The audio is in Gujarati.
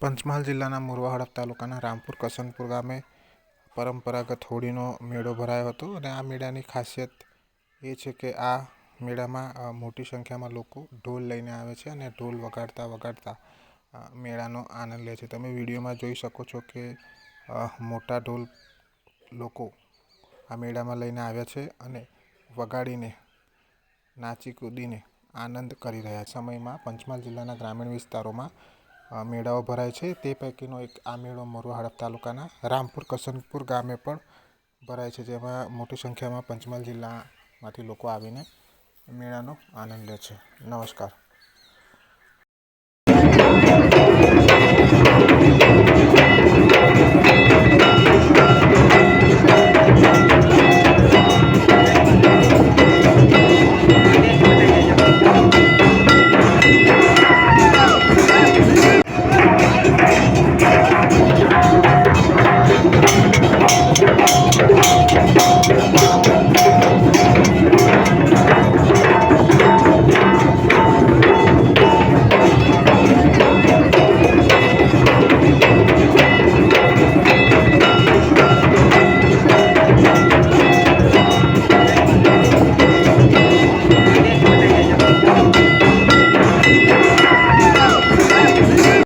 પંચમહાલ જિલ્લાના મોરવા તાલુકાના રામપુર કસનપુર ગામે પરંપરાગત હોળીનો મેળો ભરાયો હતો અને આ મેળાની ખાસિયત એ છે કે આ મેળામાં મોટી સંખ્યામાં લોકો ઢોલ લઈને આવે છે અને ઢોલ વગાડતા વગાડતા મેળાનો આનંદ લે છે. તમે વિડીયોમાં જોઈ શકો છો કે મોટા ઢોલ લોકો આ મેળામાં લઈને આવ્યા છે અને વગાડીને, નાચી કૂદીને આનંદ કરી રહ્યા સમયમાં પંચમહાલ જિલ્લાના ગ્રામીણ વિસ્તારોમાં મેળાઓ ભરાય છે. તે પૈકીનો એક આ મેળો મોરવા હડફ તાલુકાના રામપુર કસનપુર ગામે પણ ભરાય છે, જેમાં મોટી સંખ્યામાં પંચમહાલ જિલ્લામાંથી લોકો આવીને મેળાનો આનંદ લે છે. નમસ્કાર.